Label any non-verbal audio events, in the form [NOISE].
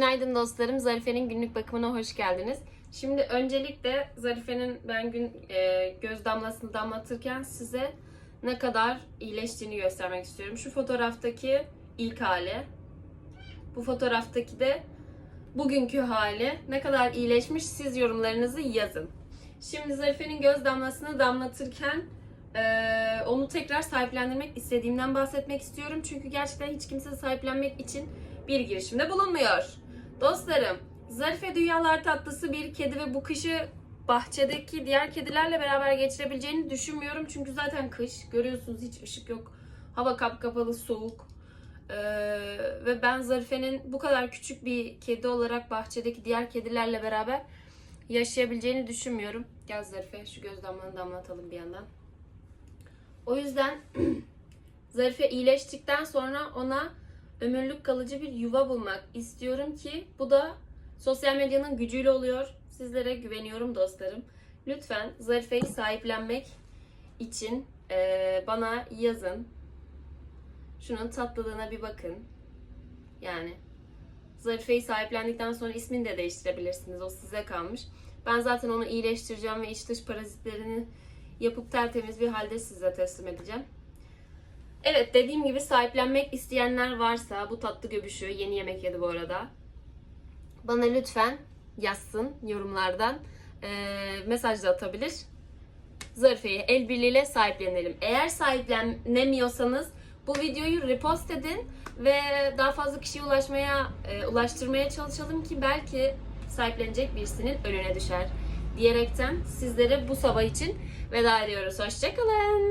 Günaydın dostlarım. Zarife'nin günlük bakımına hoş geldiniz. Şimdi öncelikle Zarife'nin ben gün e, göz damlasını damlatırken size ne kadar iyileştiğini göstermek istiyorum. Şu fotoğraftaki ilk hali. Bu fotoğraftaki de bugünkü hali. Ne kadar iyileşmiş siz yorumlarınızı yazın. Şimdi Zarife'nin göz damlasını damlatırken e, onu tekrar sahiplendirmek istediğimden bahsetmek istiyorum. Çünkü gerçekten hiç kimse sahiplenmek için bir girişimde bulunmuyor. Dostlarım, Zarife dünyalar tatlısı bir kedi ve bu kışı bahçedeki diğer kedilerle beraber geçirebileceğini düşünmüyorum. Çünkü zaten kış. Görüyorsunuz hiç ışık yok. Hava kapkapalı, soğuk. Ee, ve ben Zarife'nin bu kadar küçük bir kedi olarak bahçedeki diğer kedilerle beraber yaşayabileceğini düşünmüyorum. Gel Zarife şu göz damlanı damlatalım bir yandan. O yüzden [CLEARS THROAT] Zarife iyileştikten sonra ona ömürlük kalıcı bir yuva bulmak istiyorum ki bu da sosyal medyanın gücüyle oluyor. Sizlere güveniyorum dostlarım. Lütfen Zarife'yi sahiplenmek için eee, bana yazın. Şunun tatlılığına bir bakın. Yani Zarife'yi sahiplendikten sonra ismini de değiştirebilirsiniz. O size kalmış. Ben zaten onu iyileştireceğim ve iç dış parazitlerini yapıp tertemiz bir halde size teslim edeceğim. Evet dediğim gibi sahiplenmek isteyenler varsa bu tatlı göbüşü yeni yemek yedi bu arada. Bana lütfen yazsın yorumlardan. Ee, mesaj da atabilir. Zarife'yi el birliğiyle sahiplenelim. Eğer sahiplenemiyorsanız bu videoyu repost edin ve daha fazla kişiye ulaşmaya e, ulaştırmaya çalışalım ki belki sahiplenecek birisinin önüne düşer diyerekten sizlere bu sabah için veda ediyoruz. Hoşçakalın.